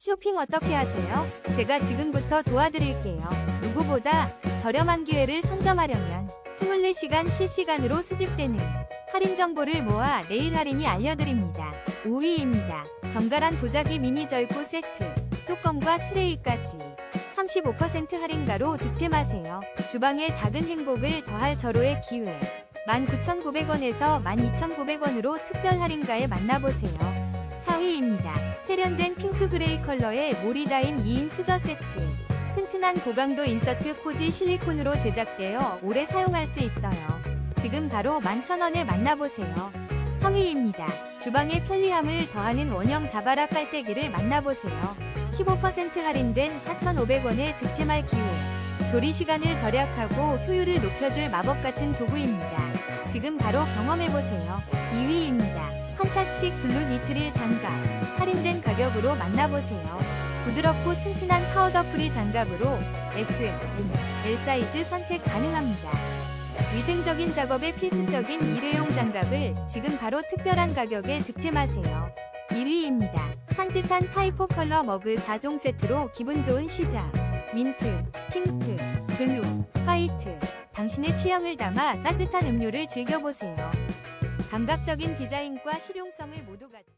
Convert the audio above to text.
쇼핑 어떻게 하세요? 제가 지금부터 도와드릴게요. 누구보다 저렴한 기회를 선점하려면 24시간 실시간으로 수집되는 할인 정보를 모아 내일 할인이 알려드립니다. 5위입니다. 정갈한 도자기 미니 절구 세트, 뚜껑과 트레이까지 35% 할인가로 득템하세요. 주방의 작은 행복을 더할 절호의 기회. 19,900원에서 12,900원으로 특별 할인가에 만나보세요. 4위입니다. 세련된 핑크 그레이 컬러의 모리다인 2인 수저 세트. 튼튼한 고강도 인서트 코지 실리콘으로 제작되어 오래 사용할 수 있어요. 지금 바로 11,000원에 만나보세요. 3위입니다. 주방의 편리함을 더하는 원형 자바라 깔때기를 만나보세요. 15% 할인된 4,500원에 득템할 기회. 조리 시간을 절약하고 효율을 높여줄 마법 같은 도구입니다. 지금 바로 경험해보세요. 2위입니다. 판타스틱 블루 니트릴 장갑. 할인된 가격으로 만나보세요. 부드럽고 튼튼한 파우더 프리 장갑으로 S, M, L 사이즈 선택 가능합니다. 위생적인 작업에 필수적인 일회용 장갑을 지금 바로 특별한 가격에 득템하세요. 1위입니다. 산뜻한 타이포 컬러 머그 4종 세트로 기분 좋은 시작. 민트, 핑크, 블루, 화이트. 당신의 취향을 담아 따뜻한 음료를 즐겨보세요. 감각적인 디자인과 실용성을 모두 갖춘